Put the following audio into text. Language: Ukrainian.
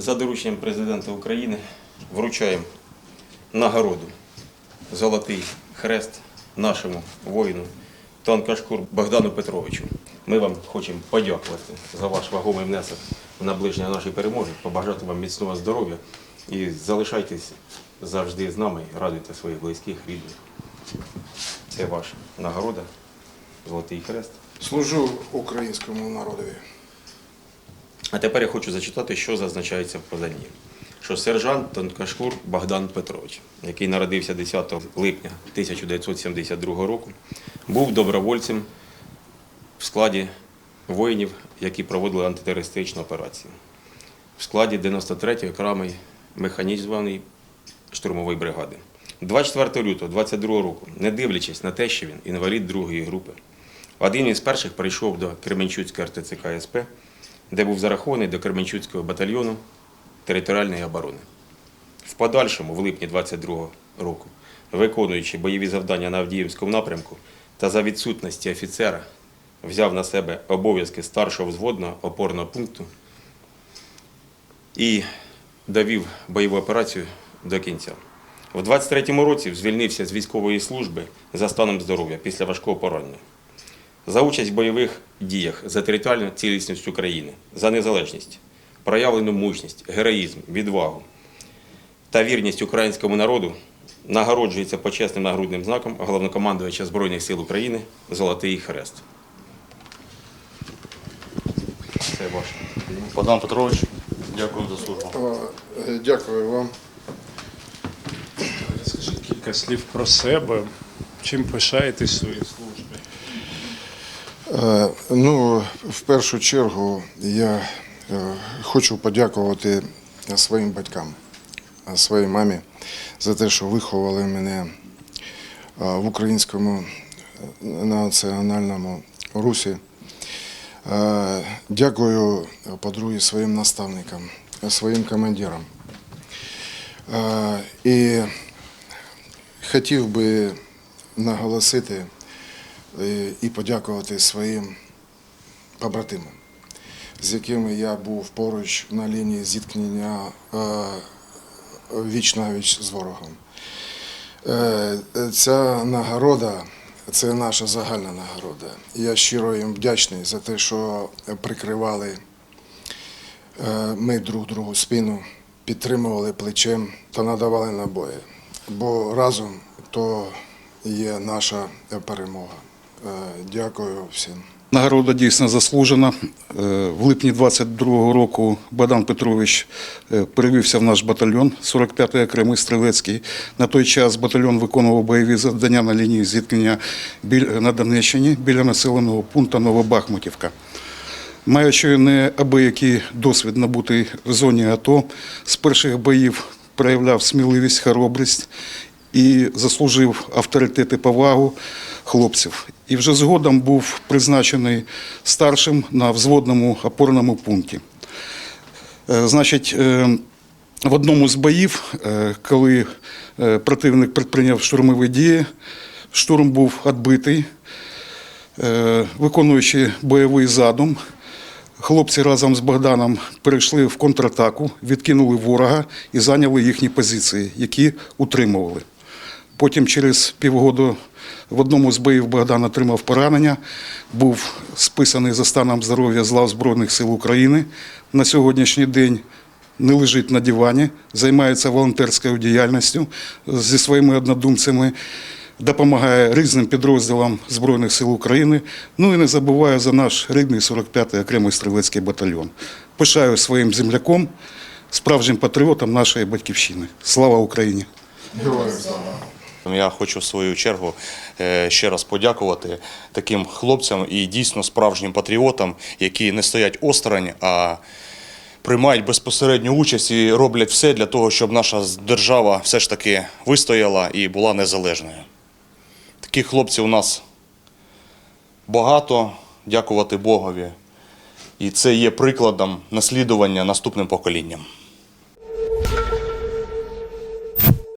За дорученням президента України вручаємо нагороду Золотий хрест нашому воїну Танкашкур Богдану Петровичу. Ми вам хочемо подякувати за ваш вагомий внесок в наближення нашої перемоги, побажати вам міцного здоров'я і залишайтесь завжди з нами, радуйте своїх близьких, рідних. Це ваша нагорода, Золотий хрест. Служу українському народові. А тепер я хочу зачитати, що зазначається в поданні. Що сержант Тонкашкур Богдан Петрович, який народився 10 липня 1972 року, був добровольцем в складі воїнів, які проводили антитерористичну операцію. В складі 93-ї окремої механізованої штурмової бригади. 24 лютого 22 року, не дивлячись на те, що він інвалід другої групи, один із перших прийшов до Кременчуцької РТЦК СП, де був зарахований до Кременчуцького батальйону територіальної оборони. В подальшому, в липні 22 року, виконуючи бойові завдання на Авдіївському напрямку та за відсутності офіцера, взяв на себе обов'язки старшого взводного опорного пункту і довів бойову операцію до кінця. У 23-му році звільнився з військової служби за станом здоров'я після важкого поранення. За участь в бойових діях за територіальну цілісність України, за незалежність, проявлену мужність, героїзм, відвагу та вірність українському народу нагороджується почесним нагрудним знаком головнокомандувача Збройних сил України Золотий Хрест. Це ваше. Богдан Петрович, дякую за службу. Е, Дякую вам. Скажіть кілька слів про себе. Чим пишаєтесь службі? Е, Ну, в першу чергу я е, хочу подякувати своїм батькам, е, своїй мамі за те, що виховали мене е, в українському е, національному русі. Е, Дякую, е, по-друге, своїм наставникам, е, своїм командирам. Е, І хотів би наголосити е, і подякувати своїм побратимам, з якими я був поруч на лінії зіткнення е, віч на віч з ворогом. Е, Ця нагорода це наша загальна нагорода. Я щиро їм вдячний за те, що прикривали е, ми друг другу спину, підтримували плечем та надавали набої. Бо разом то є наша перемога. Е, Дякую всім. Нагорода дійсно заслужена. Е, В липні 22-го року Богдан Петрович е, перевівся в наш батальйон 45-й окремий стрілецький. На той час батальйон виконував бойові завдання на лінії зіткнення на Донеччині біля населеного пункту Новобахмутівка. Маючи неабиякий досвід набутий в зоні АТО, з перших боїв проявляв сміливість, хоробрість і заслужив авторитет і повагу хлопців. І вже згодом був призначений старшим на взводному опорному пункті. Е, Значить, е, в одному з боїв, е, коли противник предприйняв штурмові дії, штурм був відбитий. Виконуючи бойовий задум, хлопці разом з Богданом перейшли в контратаку, відкинули ворога і зайняли їхні позиції, які утримували. Потім через півгоду в одному з боїв Богдан отримав поранення, був списаний за станом здоров'я з лав Збройних сил України. На сьогоднішній день не лежить на дивані, займається волонтерською діяльністю зі своїми однодумцями, допомагає різним підрозділам Збройних сил України. Ну і не забуває за наш рідний 45-й окремий стрілецький батальйон. Пишаю своїм земляком, справжнім патріотом нашої батьківщини. Слава Україні! Героям слава! Я хочу в свою чергу е, ще раз подякувати таким хлопцям і дійсно справжнім патріотам, які не стоять осторонь, а приймають безпосередню участь і роблять все для того, щоб наша держава все ж таки вистояла і була незалежною. Таких хлопців у нас багато, дякувати Богові. І це є прикладом наслідування наступним поколінням.